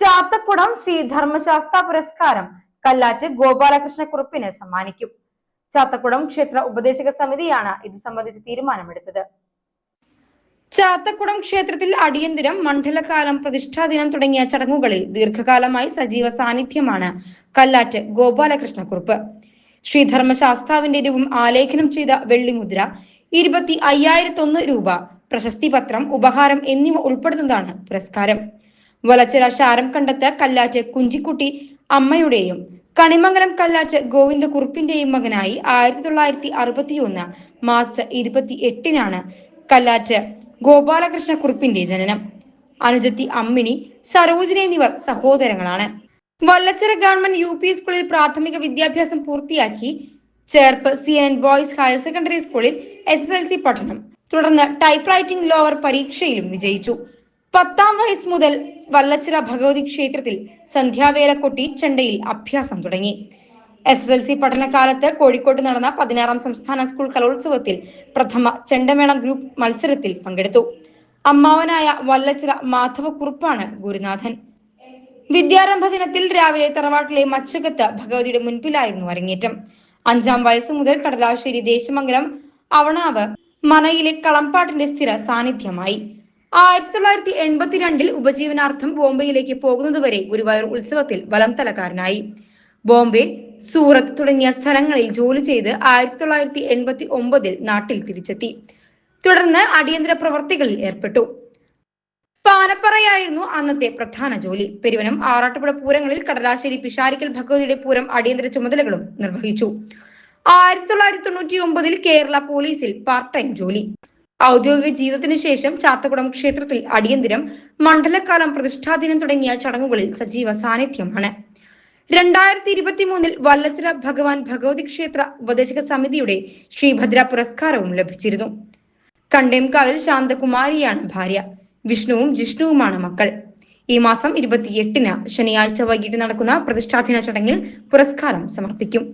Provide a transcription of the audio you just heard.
ചാത്തക്കുടം ശ്രീ ധർമ്മശാസ്ത്ര പുരസ്കാരം കല്ലാറ്റ് ഗോപാലകൃഷ്ണ കുറുപ്പിന് സമ്മാനിക്കും. ചാത്തക്കുടം ക്ഷേത്ര ഉപദേശക സമിതിയാണ് ഇത് സംബന്ധിച്ച് തീരുമാനമെടുത്തത്. ചാത്തക്കുടം ക്ഷേത്രത്തിൽ അടിയന്തിരം മണ്ഡലകാലം പ്രതിഷ്ഠാദിനം തുടങ്ങിയ ചടങ്ങുകളിൽ ദീർഘകാലമായി സജീവ സാന്നിധ്യമാണ് കല്ലാറ്റ് ഗോപാലകൃഷ്ണ കുറുപ്പ്. ശ്രീധർമ്മശാസ്താവിന്റെ രൂപം ആലേഖനം ചെയ്ത വെള്ളിമുദ്ര ഇരുപത്തി അയ്യായിരത്തൊന്ന് രൂപ പ്രശസ്തി പത്രം ഉപഹാരം എന്നിവ ഉൾപ്പെടുന്നതാണ് പുരസ്കാരം. വലച്ചിറ ശാരം കണ്ടത്ത് കല്ലാറ്റ് കുഞ്ചിക്കുട്ടി അമ്മയുടെയും കണിമംഗലം കല്ലാറ്റ് ഗോവിന്ദ കുറുപ്പിന്റെയും മകനായി ആയിരത്തി തൊള്ളായിരത്തി അറുപത്തി ഒന്ന് മാർച്ച് ഇരുപത്തി എട്ടിനാണ് കല്ലാറ്റ് ഗോപാലകൃഷ്ണ കുറുപ്പിന്റെ ജനനം. അനുജത്തി അമ്മിണി സരോജിനി എന്നിവർ സഹോദരങ്ങളാണ്. വല്ലച്ചിറ ഗവൺമെന്റ് യു പി സ്കൂളിൽ പ്രാഥമിക വിദ്യാഭ്യാസം പൂർത്തിയാക്കി Cherpu C N boys higher secondary സ്കൂളിൽ എസ് എസ് എൽ സി പഠനം. തുടർന്ന് ടൈപ്പ് റൈറ്റിംഗ് ലോവർ പരീക്ഷയിലും വിജയിച്ചു. പത്താം വയസ്സ് മുതൽ വല്ലച്ചിറ ഭഗവതി ക്ഷേത്രത്തിൽ സന്ധ്യാവേല കൊട്ടി ചെണ്ടയിൽ അഭ്യാസം തുടങ്ങി. എസ് എസ് എൽ സി പഠനകാലത്ത് കോഴിക്കോട്ട് നടന്ന പതിനാറാം സംസ്ഥാന സ്കൂൾ കലോത്സവത്തിൽ പ്രഥമ ചെണ്ടമേള ഗ്രൂപ്പ് മത്സരത്തിൽ പങ്കെടുത്തു. അമ്മാവനായ വല്ലച്ചിറ മാധവക്കുറുപ്പാണ് ഗുരുനാഥൻ. വിദ്യാരംഭ ദിനത്തിൽ രാവിലെ തറവാട്ടിലെ മച്ചകത്ത് ഭഗവതിയുടെ മുൻപിലായിരുന്നു അരങ്ങേറ്റം. അഞ്ചാം വയസ്സ് മുതൽ കടലാശ്ശേരി ദേശമംഗലം അവണാവ് മനയിലെ കളംപാട്ടിന്റെ സ്ഥിര സാന്നിധ്യമായി. ആയിരത്തി തൊള്ളായിരത്തി എൺപത്തിരണ്ടിൽ ഉപജീവനാർത്ഥം ബോംബെയിലേക്ക് പോകുന്നതുവരെ ഗുരുവായൂർ ഉത്സവത്തിൽ വലം തലക്കാരനായി. ബോംബെ സൂറത്ത് തുടങ്ങിയ സ്ഥലങ്ങളിൽ ജോലി ചെയ്ത് ആയിരത്തി തൊള്ളായിരത്തി എൺപത്തി ഒമ്പതിൽ നാട്ടിൽ തിരിച്ചെത്തി. തുടർന്ന് അടിയന്തര പ്രവർത്തികളിൽ ഏർപ്പെട്ടു. പാനപ്പറയായിരുന്നു അന്നത്തെ പ്രധാന ജോലി. പെരുവനം ആറാട്ടുപുഴ പൂരങ്ങളിൽ കടലാശ്ശേരി പിഷാരിക്കൽ ഭഗവതിയുടെ പൂരം അടിയന്തര ചുമതലകളും നിർവഹിച്ചു. ആയിരത്തി തൊള്ളായിരത്തി തൊണ്ണൂറ്റി ഒമ്പതിൽ കേരള പോലീസിൽ പാർട്ട് ടൈം ജോലി. ഔദ്യോഗിക ജീവിതത്തിന് ശേഷം ചാത്തകുളം ക്ഷേത്രത്തിൽ അടിയന്തിരം മണ്ഡലകാലം പ്രതിഷ്ഠാദിനം തുടങ്ങിയ ചടങ്ങുകളിൽ സജീവ സാന്നിധ്യമാണ്. രണ്ടായിരത്തി ഇരുപത്തി മൂന്നിൽ വല്ലച്ചിറ ഭഗവാൻ ഭഗവതി ക്ഷേത്ര ഉപദേശക സമിതിയുടെ ശ്രീഭദ്ര പുരസ്കാരവും ലഭിച്ചിരുന്നു. കണ്ടേംകാവിൽ ശാന്തകുമാരിയാണ് ഭാര്യ. വിഷ്ണുവും ജിഷ്ണുവുമാണ് മക്കൾ. ഈ മാസം ഇരുപത്തിയെട്ടിന് ശനിയാഴ്ച വൈകിട്ട് നടക്കുന്ന പ്രതിഷ്ഠാദിന ചടങ്ങിൽ പുരസ്കാരം സമർപ്പിക്കും.